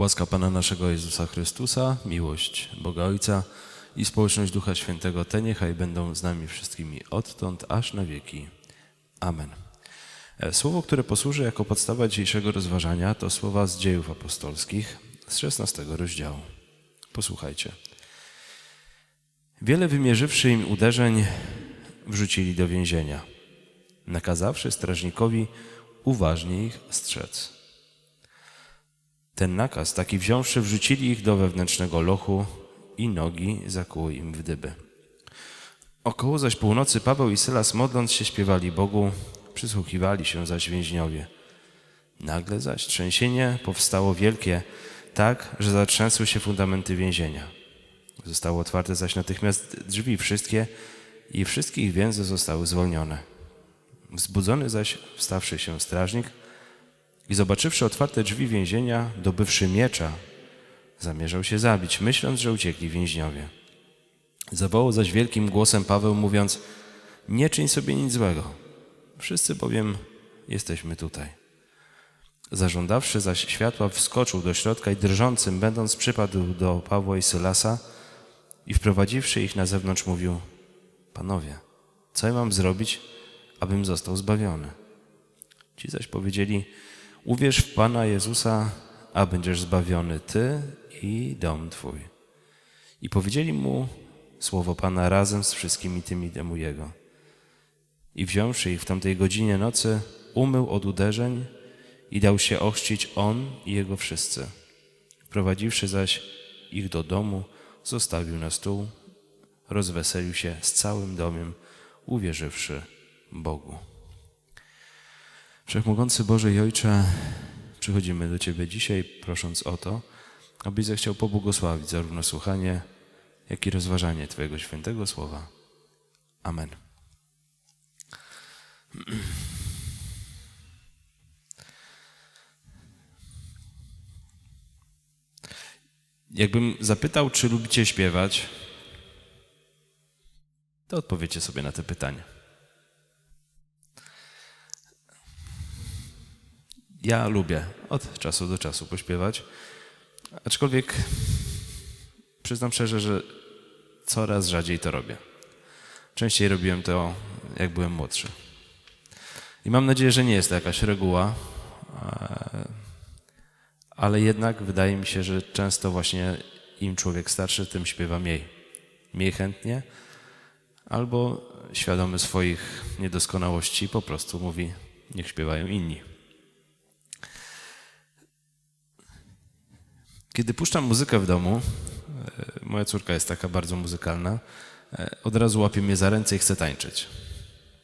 Łaska Pana naszego Jezusa Chrystusa, miłość Boga Ojca i społeczność Ducha Świętego te niechaj będą z nami wszystkimi odtąd aż na wieki. Amen. E, Słowo, które posłuży jako podstawa dzisiejszego rozważania, to słowa z dziejów apostolskich z 16 rozdziału. Posłuchajcie. Wiele wymierzywszy im uderzeń, wrzucili do więzienia, nakazawszy strażnikowi uważnie ich strzec. Ten nakaz, taki wziąwszy, wrzucili ich do wewnętrznego lochu i nogi zakuły im w dyby. Około zaś północy Paweł i Sylas modląc się śpiewali Bogu, przysłuchiwali się zaś więźniowie. Nagle zaś trzęsienie powstało wielkie, tak, że zatrzęsły się fundamenty więzienia. Zostały otwarte zaś natychmiast drzwi wszystkie i wszystkich więzy zostały zwolnione. Wzbudzony zaś, wstawszy się strażnik i zobaczywszy otwarte drzwi więzienia, dobywszy miecza, zamierzał się zabić, myśląc, że uciekli więźniowie. Zawołał zaś wielkim głosem Paweł, mówiąc: Nie czyń sobie nic złego. Wszyscy bowiem jesteśmy tutaj. Zażądawszy zaś światła, wskoczył do środka i drżącym, będąc, przypadł do Pawła i Sylasa i wprowadziwszy ich na zewnątrz, mówił: Panowie, co ja mam zrobić, abym został zbawiony? Ci zaś powiedzieli: Uwierz w Pana Jezusa, a będziesz zbawiony ty i dom twój. I powiedzieli mu słowo Pana razem z wszystkimi tymi temu jego. I wziąwszy ich w tamtej godzinie nocy, umył od uderzeń i dał się ochrzcić on i jego wszyscy. Wprowadziwszy zaś ich do domu, zostawił na stół, rozweselił się z całym domem, uwierzywszy Bogu. Wszechmogący Boże i Ojcze, przychodzimy do Ciebie dzisiaj, prosząc o to, abyś zechciał pobłogosławić zarówno słuchanie, jak i rozważanie Twojego świętego słowa. Amen. Jakbym zapytał, czy lubicie śpiewać, to odpowiecie sobie na te pytania. Ja lubię od czasu do czasu pośpiewać, aczkolwiek przyznam szczerze, że coraz rzadziej to robię. Częściej robiłem to, jak byłem młodszy. I mam nadzieję, że nie jest to jakaś reguła, e, ale jednak wydaje mi się, że często właśnie im człowiek starszy, tym śpiewa mniej. Mniej chętnie, albo świadomy swoich niedoskonałości po prostu mówi, niech śpiewają inni. Kiedy puszczam muzykę w domu, e, moja córka jest taka bardzo muzykalna, e, od razu łapie mnie za ręce i chce tańczyć.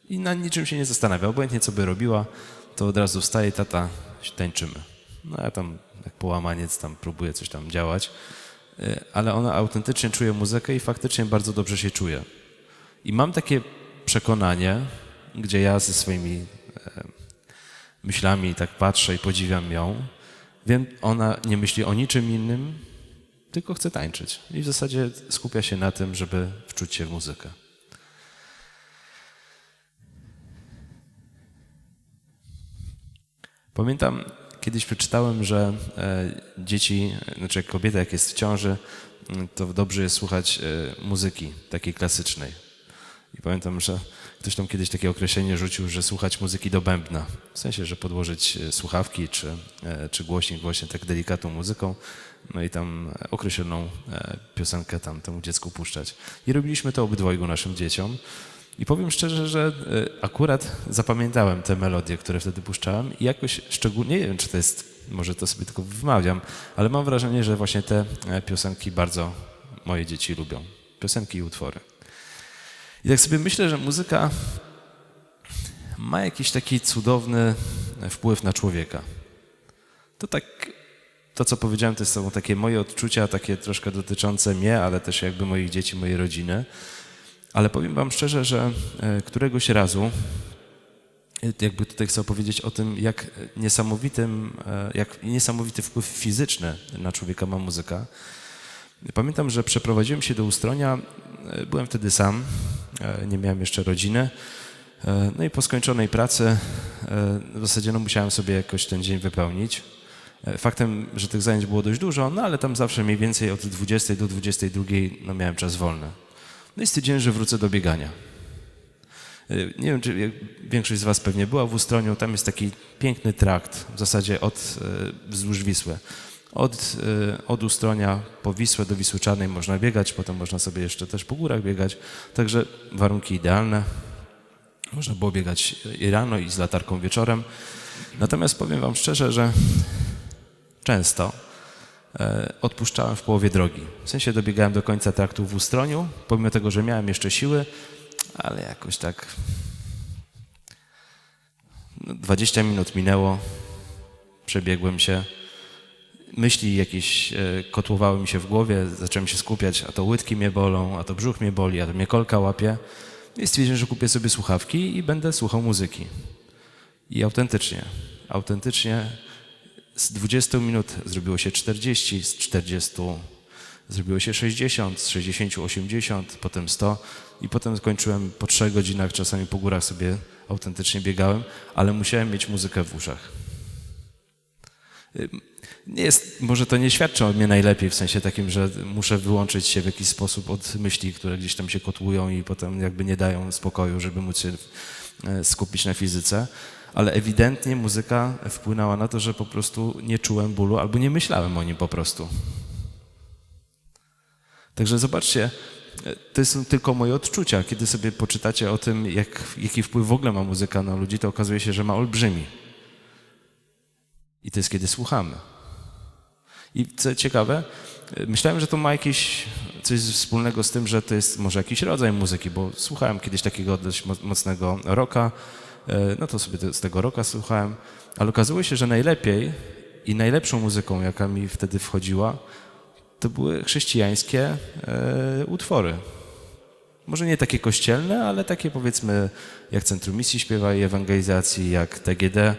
I na niczym się nie zastanawia, obojętnie co by robiła, to od razu wstaje, tata, tańczymy. No ja tam jak połamaniec tam próbuję coś tam działać, e, ale ona autentycznie czuje muzykę i faktycznie bardzo dobrze się czuje. I mam takie przekonanie, gdzie ja ze swoimi myślami tak patrzę i podziwiam ją, Wiem, ona nie myśli o niczym innym, tylko chce tańczyć. I w zasadzie skupia się na tym, żeby wczuć się w muzykę. Pamiętam, kiedyś przeczytałem, że e, dzieci, znaczy kobieta jak jest w ciąży, to dobrze jest słuchać e, muzyki takiej klasycznej. I pamiętam, że ktoś tam kiedyś takie określenie rzucił, że słuchać muzyki do bębna. W sensie, że podłożyć e, słuchawki czy, e, czy głośnik właśnie tak delikatną muzyką, no i tam określoną e, piosenkę tam temu dziecku puszczać. I robiliśmy to obydwojgu naszym dzieciom. I powiem szczerze, że akurat zapamiętałem te melodie, które wtedy puszczałem i jakoś szczególnie, nie wiem, czy to jest, może to sobie tylko wymawiam, ale mam wrażenie, że właśnie te piosenki bardzo moje dzieci lubią. Piosenki i utwory. I tak sobie myślę, że muzyka ma jakiś taki cudowny wpływ na człowieka. To tak, to co powiedziałem, to są takie moje odczucia, takie troszkę dotyczące mnie, ale też jakby moich dzieci, mojej rodziny. Ale powiem wam szczerze, że e, któregoś razu, e, jakby tutaj chcę opowiedzieć o tym, jak niesamowitym, e, jak niesamowity wpływ fizyczny na człowieka ma muzyka. Pamiętam, że przeprowadziłem się do Ustronia, byłem wtedy sam, nie miałem jeszcze rodziny. E, No i po skończonej pracy e, w zasadzie no, musiałem sobie jakoś ten dzień wypełnić. E, Faktem, że tych zajęć było dość dużo, no ale tam zawsze mniej więcej od 20 do 22 no miałem czas wolny. No i stwierdziłem, że wrócę do biegania. E, Nie wiem, czy większość z Was pewnie była w Ustroniu, tam jest taki piękny trakt, w zasadzie od e, wzdłuż Wisły. Od, e, od Ustronia po Wisłę do Wisły Czarnej można biegać, potem można sobie jeszcze też po górach biegać, także warunki idealne. Można było biegać i rano, i z latarką wieczorem. Natomiast powiem Wam szczerze, że często e, odpuszczałem w połowie drogi. W sensie dobiegałem do końca traktu w Ustroniu, pomimo tego, że miałem jeszcze siły, ale jakoś tak no, 20 minut minęło, przebiegłem się. Myśli jakieś e, kotłowały mi się w głowie, zacząłem się skupiać, a to łydki mnie bolą, a to brzuch mnie boli, a to mnie kolka łapie. I stwierdziłem, że kupię sobie słuchawki i będę słuchał muzyki. I autentycznie, autentycznie z 20 minut zrobiło się 40, z 40 zrobiło się 60, z 60 80, potem 100 i potem skończyłem po 3 godzinach, czasami po górach sobie autentycznie biegałem, ale musiałem mieć muzykę w uszach. Jest, może to nie świadczy o mnie najlepiej, w sensie takim, że muszę wyłączyć się w jakiś sposób od myśli, które gdzieś tam się kotłują i potem jakby nie dają spokoju, żeby móc się e, skupić na fizyce, ale ewidentnie muzyka wpłynęła na to, że po prostu nie czułem bólu albo nie myślałem o nim po prostu. Także zobaczcie, e, to są tylko moje odczucia. Kiedy sobie poczytacie o tym, jak, jaki wpływ w ogóle ma muzyka na ludzi, to okazuje się, że ma olbrzymi. I to jest kiedy słuchamy. I co ciekawe, myślałem, że to ma jakieś coś wspólnego z tym, że to jest może jakiś rodzaj muzyki, bo słuchałem kiedyś takiego dość mo- mocnego rocka, e, no to sobie z tego rocka słuchałem, ale okazało się, że najlepiej i najlepszą muzyką, jaka mi wtedy wchodziła, to były chrześcijańskie e, utwory. Może nie takie kościelne, ale takie powiedzmy, jak Centrum Misji śpiewa i Ewangelizacji, jak TGD,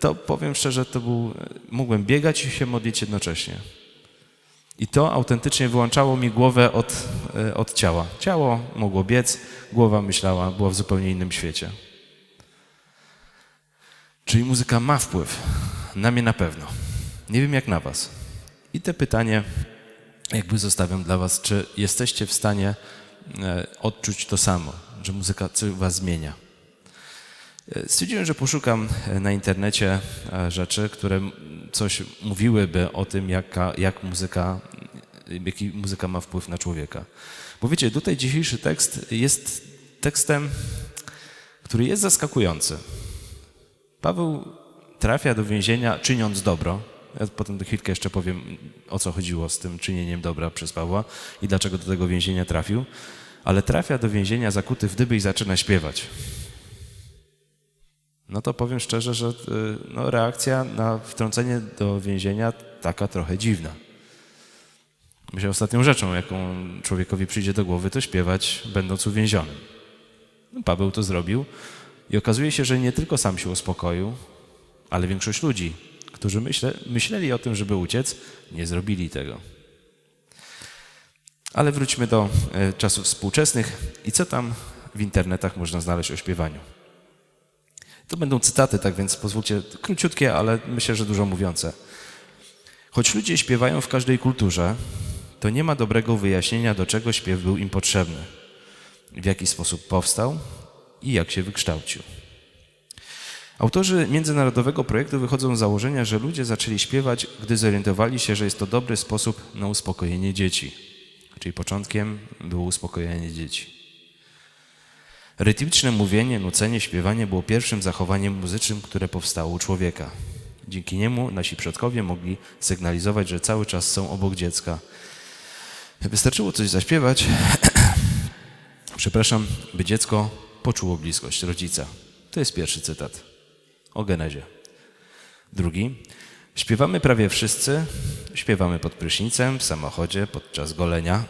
to powiem szczerze, to był, mogłem biegać i się modlić jednocześnie. I to autentycznie wyłączało mi głowę od, e, od ciała. Ciało mogło biec, głowa myślała, była w zupełnie innym świecie. Czyli muzyka ma wpływ. Na mnie na pewno. Nie wiem jak na Was. I te pytanie jakby zostawiam dla Was, czy jesteście w stanie e, odczuć to samo, że muzyka Was zmienia. E, Stwierdziłem, że poszukam e, na internecie e, rzeczy, które coś mówiłyby o tym, jaka, jak muzyka, jaki muzyka ma wpływ na człowieka. Bo wiecie, tutaj dzisiejszy tekst jest tekstem, który jest zaskakujący. Paweł trafia do więzienia czyniąc dobro. Ja potem do chwilkę jeszcze powiem, o co chodziło z tym czynieniem dobra przez Pawła i dlaczego do tego więzienia trafił. Ale trafia do więzienia zakuty w dyby i zaczyna śpiewać. No to powiem szczerze, że y, no, reakcja na wtrącenie do więzienia taka trochę dziwna. Myślę, ostatnią rzeczą, jaką człowiekowi przyjdzie do głowy, to śpiewać, będąc uwięzionym. No, Paweł to zrobił i okazuje się, że nie tylko sam się uspokoił, ale większość ludzi, którzy myśle, myśleli o tym, żeby uciec, nie zrobili tego. Ale wróćmy do e, czasów współczesnych i co tam w internetach można znaleźć o śpiewaniu. To będą cytaty, tak więc pozwólcie, króciutkie, ale myślę, że dużo mówiące. Choć ludzie śpiewają w każdej kulturze, to nie ma dobrego wyjaśnienia, do czego śpiew był im potrzebny, w jaki sposób powstał i jak się wykształcił. Autorzy międzynarodowego projektu wychodzą z założenia, że ludzie zaczęli śpiewać, gdy zorientowali się, że jest to dobry sposób na uspokojenie dzieci. Czyli początkiem było uspokojenie dzieci. Rytmiczne mówienie, nucenie, śpiewanie było pierwszym zachowaniem muzycznym, które powstało u człowieka. Dzięki niemu nasi przodkowie mogli sygnalizować, że cały czas są obok dziecka. Wystarczyło coś zaśpiewać, przepraszam, by dziecko poczuło bliskość rodzica. To jest pierwszy cytat o genezie. Drugi. Śpiewamy prawie wszyscy, śpiewamy pod prysznicem, w samochodzie, podczas golenia.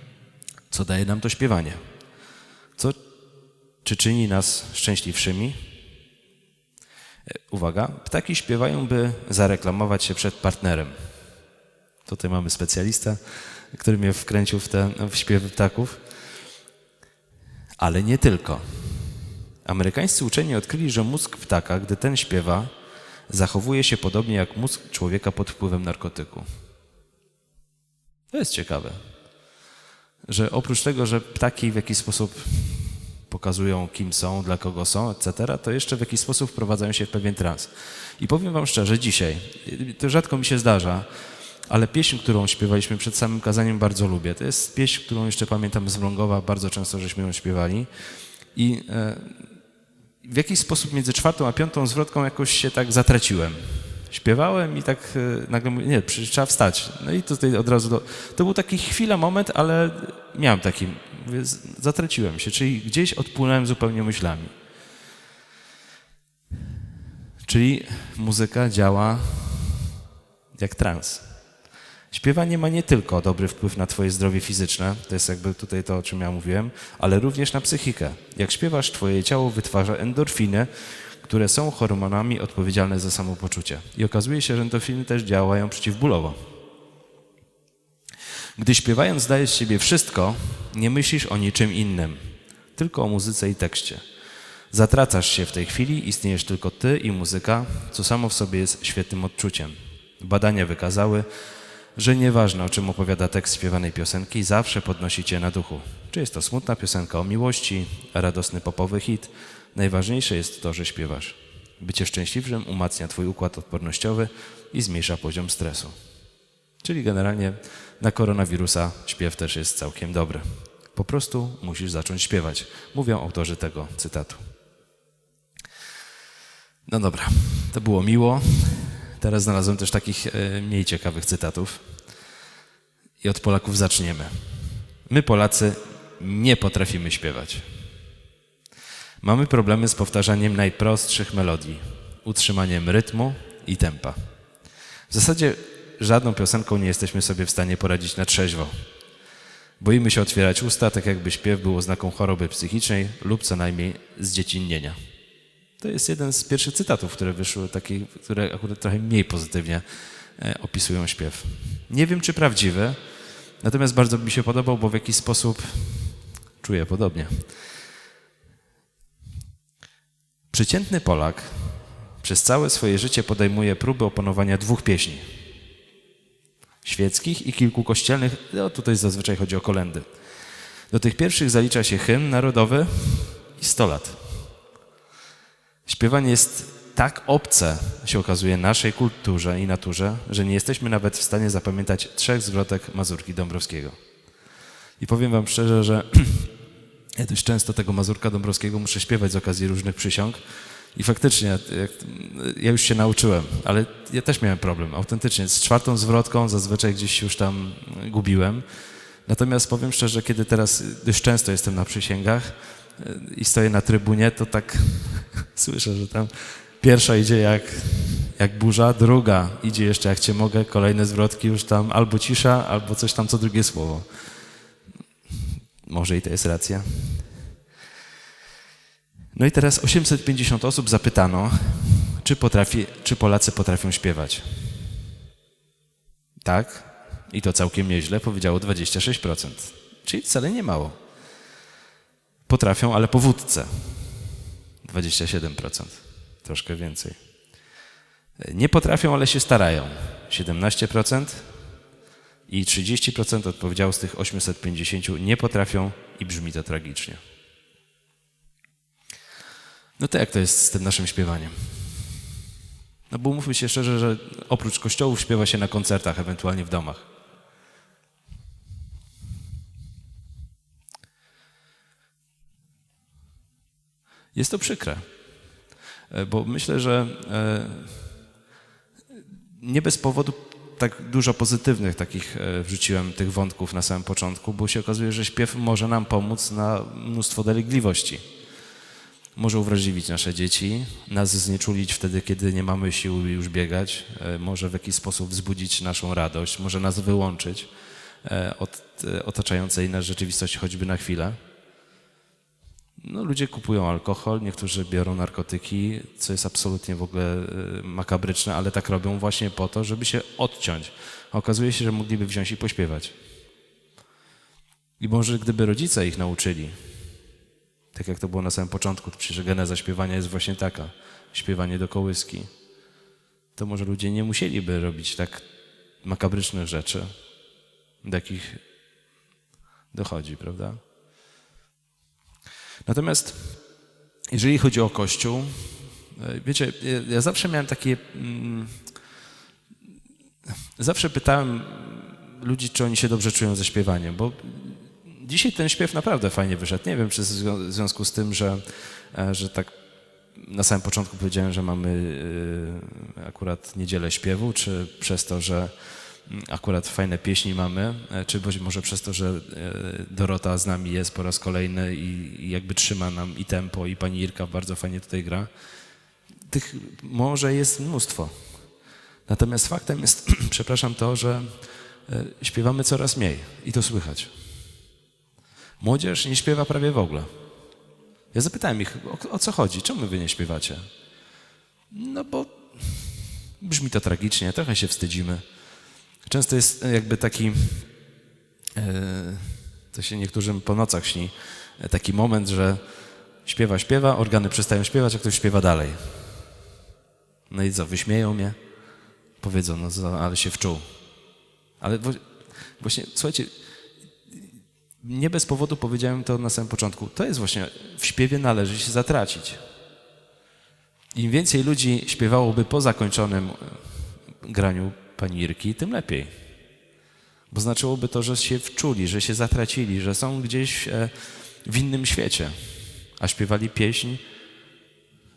Co daje nam to śpiewanie? Czy czyni nas szczęśliwszymi? E, Uwaga, ptaki śpiewają, by zareklamować się przed partnerem. Tutaj mamy specjalistę, który mnie wkręcił w, te, w śpiewy ptaków. Ale nie tylko. Amerykańscy uczeni odkryli, że mózg ptaka, gdy ten śpiewa, zachowuje się podobnie jak mózg człowieka pod wpływem narkotyku. To jest ciekawe, że oprócz tego, że ptaki w jakiś sposób pokazują, kim są, dla kogo są, etc., to jeszcze w jakiś sposób wprowadzają się w pewien trans. I powiem Wam szczerze, dzisiaj, to rzadko mi się zdarza, ale pieśń, którą śpiewaliśmy przed samym kazaniem, bardzo lubię. To jest pieśń, którą jeszcze pamiętam z Wrągowa, bardzo często żeśmy ją śpiewali. I e, w jakiś sposób między czwartą a piątą zwrotką jakoś się tak zatraciłem. Śpiewałem i tak e, nagle mówię, nie, przecież trzeba wstać. No i tutaj od razu, do, to był taki chwila, moment, ale miałem taki, zatraciłem się, czyli gdzieś odpłynąłem zupełnie myślami. Czyli muzyka działa jak trans. Śpiewanie ma nie tylko dobry wpływ na twoje zdrowie fizyczne, to jest jakby tutaj to, o czym ja mówiłem, ale również na psychikę. Jak śpiewasz, twoje ciało wytwarza endorfiny, które są hormonami odpowiedzialne za samopoczucie. I okazuje się, że endorfiny też działają przeciwbólowo. Gdy śpiewając dajesz z siebie wszystko, nie myślisz o niczym innym, tylko o muzyce i tekście. Zatracasz się w tej chwili, istniejesz tylko ty i muzyka, co samo w sobie jest świetnym odczuciem. Badania wykazały, że nieważne o czym opowiada tekst śpiewanej piosenki, zawsze podnosi cię na duchu. Czy jest to smutna piosenka o miłości, radosny popowy hit, najważniejsze jest to, że śpiewasz. Bycie szczęśliwym umacnia twój układ odpornościowy i zmniejsza poziom stresu. Czyli generalnie na koronawirusa śpiew też jest całkiem dobry. Po prostu musisz zacząć śpiewać, mówią autorzy tego cytatu. No dobra, to było miło. Teraz znalazłem też takich e, mniej ciekawych cytatów. I od Polaków zaczniemy. My, Polacy, nie potrafimy śpiewać. Mamy problemy z powtarzaniem najprostszych melodii, utrzymaniem rytmu i tempa. W zasadzie żadną piosenką nie jesteśmy sobie w stanie poradzić na trzeźwo. Boimy się otwierać usta, tak jakby śpiew był oznaką choroby psychicznej lub co najmniej zdziecinnienia. To jest jeden z pierwszych cytatów, które wyszły, takie, które akurat trochę mniej pozytywnie e, opisują śpiew. Nie wiem, czy prawdziwe, natomiast bardzo mi się podobał, bo w jakiś sposób czuję podobnie. Przeciętny Polak przez całe swoje życie podejmuje próby opanowania dwóch pieśni. Świeckich i kilku kościelnych, no tutaj zazwyczaj chodzi o kolendy. Do tych pierwszych zalicza się hymn narodowy i 100 lat. Śpiewanie jest tak obce, się okazuje, naszej kulturze i naturze, że nie jesteśmy nawet w stanie zapamiętać trzech zwrotek Mazurki Dąbrowskiego. I powiem wam szczerze, że ja dość często tego Mazurka Dąbrowskiego muszę śpiewać z okazji różnych przysiąg. I faktycznie, jak, ja już się nauczyłem, ale ja też miałem problem. Autentycznie, z czwartą zwrotką zazwyczaj gdzieś już tam gubiłem. Natomiast powiem szczerze, kiedy teraz dość często jestem na przysięgach e, i stoję na trybunie, to tak słyszę, że tam pierwsza idzie jak, jak burza, druga idzie jeszcze jak cię mogę, kolejne zwrotki już tam albo cisza, albo coś tam co drugie słowo. Może i to jest racja. No i teraz 850 osób zapytano, czy, potrafi, czy Polacy potrafią śpiewać. Tak, i to całkiem nieźle, powiedziało 26%, czyli wcale nie mało. Potrafią, ale po wódce 27%, troszkę więcej. Nie potrafią, ale się starają 17%. I 30% odpowiedziało z tych 850 nie potrafią i brzmi to tragicznie. No to jak to jest z tym naszym śpiewaniem? No bo mówmy się szczerze, że oprócz kościołów śpiewa się na koncertach, ewentualnie w domach. Jest to przykre, E, bo myślę, że e, nie bez powodu tak dużo pozytywnych takich e, wrzuciłem tych wątków na samym początku, bo się okazuje, że śpiew może nam pomóc na mnóstwo dolegliwości. Może uwrażliwić nasze dzieci, nas znieczulić wtedy, kiedy nie mamy sił już biegać, e, może w jakiś sposób wzbudzić naszą radość, może nas wyłączyć e, od e, otaczającej nas rzeczywistości choćby na chwilę. No, ludzie kupują alkohol, niektórzy biorą narkotyki, co jest absolutnie w ogóle makabryczne, ale tak robią właśnie po to, żeby się odciąć. Okazuje się, że mogliby wziąć i pośpiewać. I może gdyby rodzice ich nauczyli, tak jak to było na samym początku, przecież geneza śpiewania jest właśnie taka, śpiewanie do kołyski. to może ludzie nie musieliby robić tak makabrycznych rzeczy, do jakich dochodzi, prawda? Natomiast jeżeli chodzi o Kościół, e, wiecie, ja- ja zawsze miałem takie. mm, Zawsze pytałem ludzi, czy oni się dobrze czują ze śpiewaniem, bo dzisiaj ten śpiew naprawdę fajnie wyszedł. Nie wiem, czy w zwią- w związku z tym, że, e, że tak na samym początku powiedziałem, że mamy y, akurat niedzielę śpiewu, czy przez to, że mm, akurat fajne pieśni mamy, e, czy być może przez to, że e, Dorota z nami jest po raz kolejny i, jakby trzyma nam i tempo, i pani Irka bardzo fajnie tutaj gra. Tych może jest mnóstwo. Natomiast faktem jest, przepraszam, to, że e, śpiewamy coraz mniej i to słychać. Młodzież nie śpiewa prawie w ogóle. Ja zapytałem ich, o, o co chodzi, czemu wy nie śpiewacie? No bo brzmi to tragicznie, trochę się wstydzimy. Często jest jakby taki, e, to się niektórym po nocach śni, e, taki moment, że śpiewa, śpiewa, organy przestają śpiewać, a ktoś śpiewa dalej. No i co, wyśmieją mnie? Powiedzą, no ale się wczuł. Ale właśnie, słuchajcie, nie bez powodu powiedziałem to na samym początku. To jest właśnie, w śpiewie należy się zatracić. Im więcej ludzi śpiewałoby po zakończonym e, graniu pani Irki, tym lepiej. Bo znaczyłoby to, że się wczuli, że się zatracili, że są gdzieś e, w innym świecie, a śpiewali pieśń,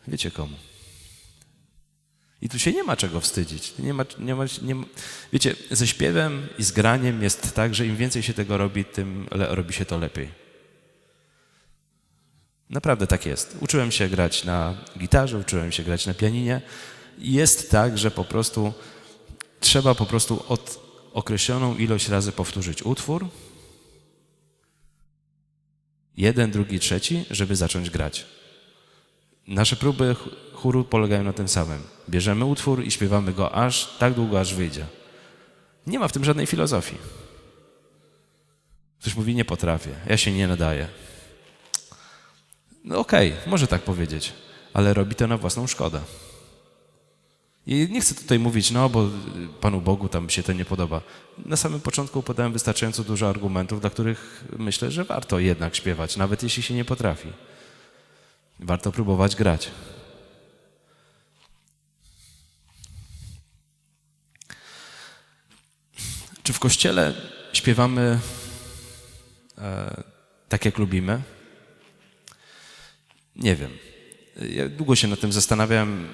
wiecie komu. I tu się nie ma czego wstydzić. Nie ma, nie ma, nie ma, wiecie, ze śpiewem i z graniem jest tak, że im więcej się tego robi, tym le, robi się to lepiej. Naprawdę tak jest. Uczyłem się grać na gitarze, uczyłem się grać na pianinie. I Jest tak, że po prostu trzeba po prostu od określoną ilość razy powtórzyć utwór. Jeden, drugi, trzeci, żeby zacząć grać. Nasze próby ch- chóru polegają na tym samym. Bierzemy utwór i śpiewamy go aż tak długo, aż wyjdzie. Nie ma w tym żadnej filozofii. Ktoś mówi, nie potrafię, ja się nie nadaję. No okej, może tak powiedzieć, ale robi to na własną szkodę. I nie chcę tutaj mówić, no bo y, Panu Bogu tam się to nie podoba. Na samym początku podałem wystarczająco dużo argumentów, dla których myślę, że warto jednak śpiewać, nawet jeśli się nie potrafi. Warto próbować grać. Czy w kościele śpiewamy e, tak, jak lubimy? Nie wiem. Ja długo się nad tym zastanawiałem,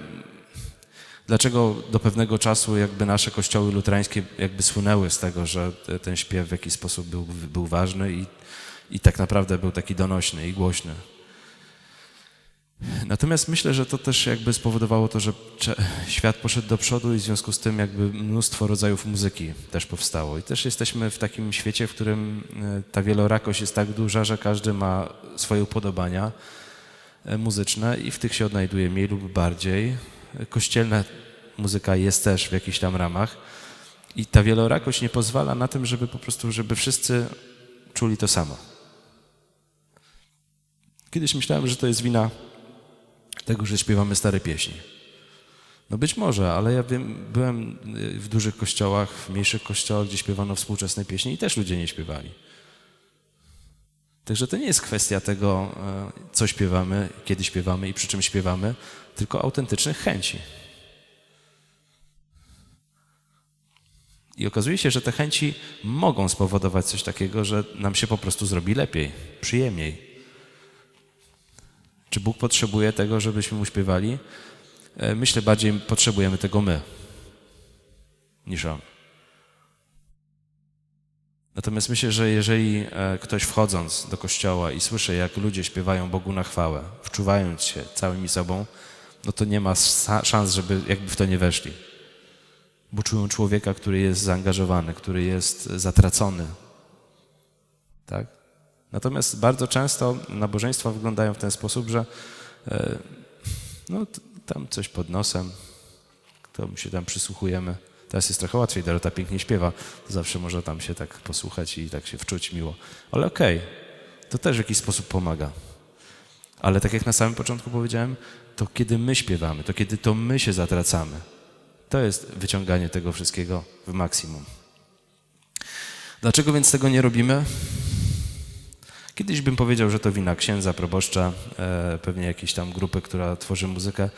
dlaczego do pewnego czasu jakby nasze kościoły luterańskie jakby słynęły z tego, że te- ten śpiew w jakiś sposób był, był ważny i, i tak naprawdę był taki donośny i głośny. Natomiast myślę, że to też jakby spowodowało to, że świat poszedł do przodu i w związku z tym jakby mnóstwo rodzajów muzyki też powstało. I też jesteśmy w takim świecie, w którym e, ta wielorakość jest tak duża, że każdy ma swoje upodobania e, muzyczne i w tych się odnajduje mniej lub bardziej. E, Kościelna muzyka jest też w jakichś tam ramach i ta wielorakość nie pozwala na tym, żeby po prostu, żeby wszyscy czuli to samo. Kiedyś myślałem, że to jest wina tego, że śpiewamy stare pieśni. No być może, ale ja wiem, byłem y, w dużych kościołach, w mniejszych kościołach, gdzie śpiewano współczesne pieśni i też ludzie nie śpiewali. Także to nie jest kwestia tego, e, co śpiewamy, kiedy śpiewamy i przy czym śpiewamy, tylko autentycznych chęci. I okazuje się, że te chęci mogą spowodować coś takiego, że nam się po prostu zrobi lepiej, przyjemniej. Czy Bóg potrzebuje tego, żebyśmy mu śpiewali? E, Myślę, bardziej potrzebujemy tego my niż on. Natomiast myślę, że jeżeli e, ktoś wchodząc do kościoła i słyszy, jak ludzie śpiewają Bogu na chwałę, wczuwając się całymi sobą, no to nie ma szans, żeby jakby w to nie weszli. Bo czują człowieka, który jest zaangażowany, który jest zatracony. Tak? Natomiast bardzo często nabożeństwa wyglądają w ten sposób, że e, no, tam coś pod nosem, to się tam przysłuchujemy. Teraz jest trochę łatwiej, Dorota pięknie śpiewa, zawsze można tam się tak posłuchać i tak się wczuć miło. Ale okej, to też w jakiś sposób pomaga. Ale tak jak na samym początku powiedziałem, to kiedy my śpiewamy, to kiedy to my się zatracamy, To jest wyciąganie tego wszystkiego w maksimum. Dlaczego więc tego nie robimy? Kiedyś bym powiedział, że to wina księdza, proboszcza, e, pewnie jakiejś tam grupy, która tworzy muzykę.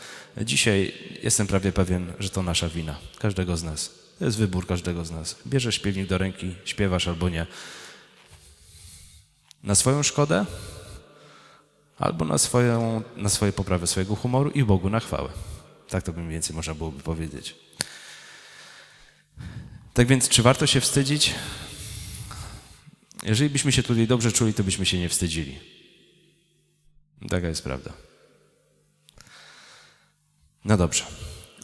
Dzisiaj jestem prawie pewien, że to nasza wina, każdego z nas. To jest wybór każdego z nas. Bierzesz śpiewnik do ręki, śpiewasz albo nie. Na swoją szkodę, albo na, swoją, na swoje poprawę swojego humoru i Bogu na chwałę. Tak to by mniej więcej można byłoby powiedzieć. Tak więc, czy warto się wstydzić? Jeżeli byśmy się tutaj dobrze czuli, to byśmy się nie wstydzili. Taka jest prawda. No dobrze.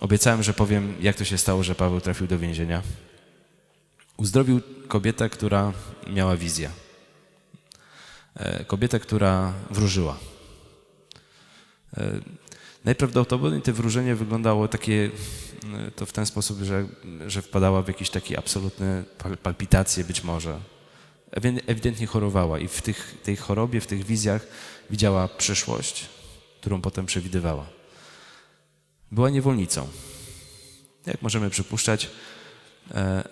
Obiecałem, że powiem, jak to się stało, że Paweł trafił do więzienia. Uzdrowił kobietę, która miała wizję. E, Kobietę, która wróżyła. E, Najprawdopodobniej to wróżenie wyglądało takie, e, to w ten sposób, że, że wpadała w jakieś takie absolutne pal- palpitacje być może. Ewi- Ewidentnie chorowała i w tych, tej chorobie, w tych wizjach widziała przyszłość, którą potem przewidywała. Była niewolnicą. Jak możemy przypuszczać, e,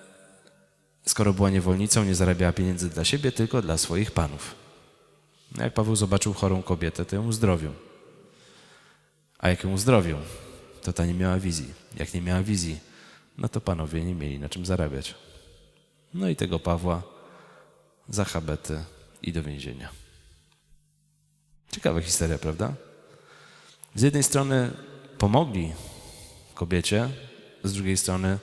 skoro była niewolnicą, nie zarabiała pieniędzy dla siebie, tylko dla swoich panów. No Jak Paweł zobaczył chorą kobietę, to ją uzdrowił. A jak ją uzdrowił, to ta nie miała wizji. Jak nie miała wizji, no to panowie nie mieli na czym zarabiać. No i tego Pawła za habety i do więzienia. Ciekawa historia, prawda? Z jednej strony pomogli kobiecie, z drugiej strony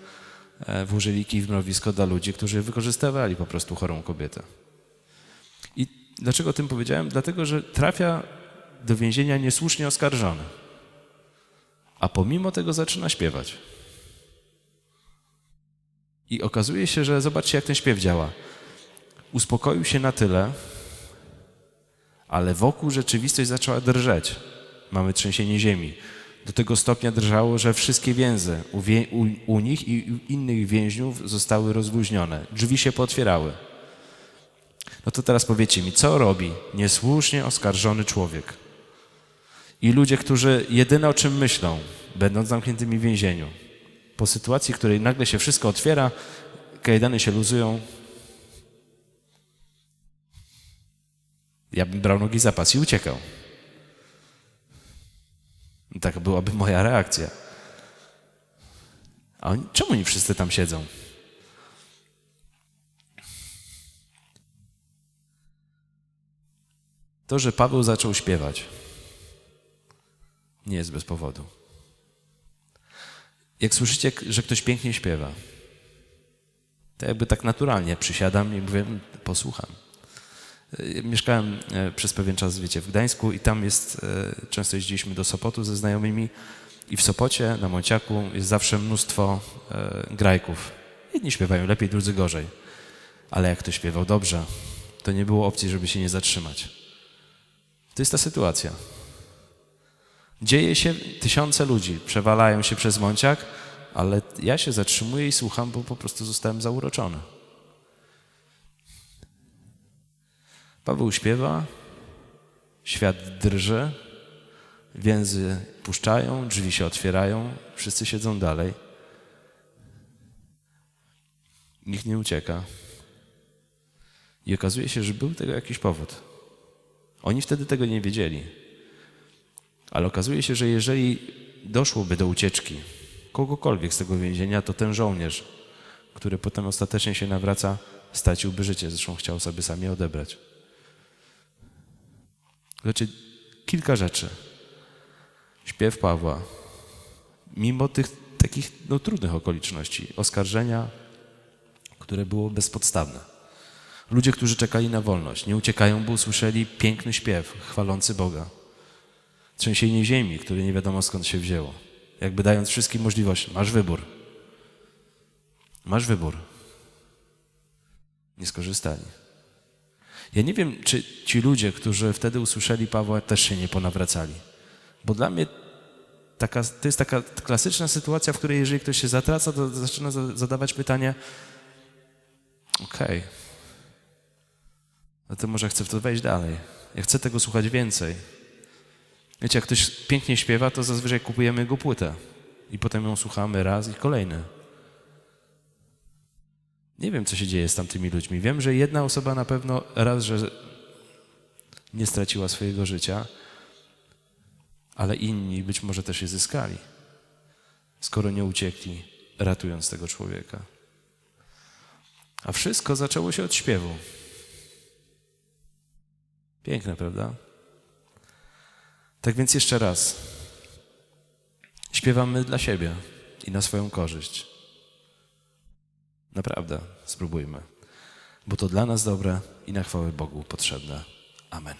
e, włożyli kij w mrowisko dla ludzi, którzy wykorzystywali po prostu chorą kobietę. I dlaczego o tym powiedziałem? Dlatego, że trafia do więzienia niesłusznie oskarżony, a pomimo tego zaczyna śpiewać. I okazuje się, że zobaczcie, jak ten śpiew działa. Uspokoił się na tyle, ale wokół rzeczywistość zaczęła drżeć. Mamy trzęsienie ziemi. Do tego stopnia drżało, że wszystkie więzy u, wie, u, u nich i u innych więźniów zostały rozluźnione. Drzwi się pootwierały. No to teraz powiedzcie mi, co robi niesłusznie oskarżony człowiek? I ludzie, którzy jedyne o czym myślą, będąc zamkniętymi w więzieniu, po sytuacji, w której nagle się wszystko otwiera, kajdany się luzują, ja bym brał nogi za pas i uciekał. Tak byłaby moja reakcja. A oni, czemu oni wszyscy tam siedzą? To, że Paweł zaczął śpiewać, nie jest bez powodu. Jak słyszycie, że ktoś pięknie śpiewa, to jakby tak naturalnie przysiadam i mówię, "Mm, posłucham. E, Mieszkałem e, przez pewien czas, wiecie, w Gdańsku i tam jest, e, często jeździliśmy do Sopotu ze znajomymi i w Sopocie, na Monciaku jest zawsze mnóstwo grajków. Jedni śpiewają lepiej, drudzy gorzej. Ale jak ktoś śpiewał dobrze, to nie było opcji, żeby się nie zatrzymać. To jest ta sytuacja. Dzieje się, tysiące ludzi przewalają się przez Monciak, ale ja się zatrzymuję i słucham, bo po prostu zostałem zauroczony. Paweł śpiewa, świat drży, więzy puszczają, drzwi się otwierają, wszyscy siedzą dalej. Nikt nie ucieka. I okazuje się, że był tego jakiś powód. Oni wtedy tego nie wiedzieli. Ale okazuje się, że jeżeli doszłoby do ucieczki kogokolwiek z tego więzienia, to ten żołnierz, który potem ostatecznie się nawraca, straciłby życie. Zresztą chciał sobie sami odebrać. Znaczy, kilka rzeczy. Śpiew Pawła, mimo tych takich no, trudnych okoliczności, oskarżenia, które było bezpodstawne. Ludzie, którzy czekali na wolność, nie uciekają, bo usłyszeli piękny śpiew chwalący Boga. Trzęsienie ziemi, które nie wiadomo skąd się wzięło. Jakby dając wszystkim możliwości. Masz wybór. Masz wybór. Nie skorzystali. Ja nie wiem, czy ci ludzie, którzy wtedy usłyszeli Pawła, też się nie ponawracali. Bo dla mnie taka, to jest taka klasyczna sytuacja, w której jeżeli ktoś się zatraca, to zaczyna za- zadawać pytanie okej, no to może chcę w to wejść dalej. Ja chcę tego słuchać więcej. Wiecie, jak ktoś pięknie śpiewa, to zazwyczaj kupujemy jego płytę. i potem ją słuchamy raz i kolejny. Nie wiem, co się dzieje z tamtymi ludźmi. Wiem, że jedna osoba na pewno raz, że nie straciła swojego życia, ale inni być może też je zyskali, skoro nie uciekli, ratując tego człowieka. A wszystko zaczęło się od śpiewu. Piękne, prawda? Tak więc jeszcze raz. Śpiewamy dla siebie i na swoją korzyść. Naprawdę, spróbujmy. Bo to dla nas dobre i na chwałę Bogu potrzebne. Amen.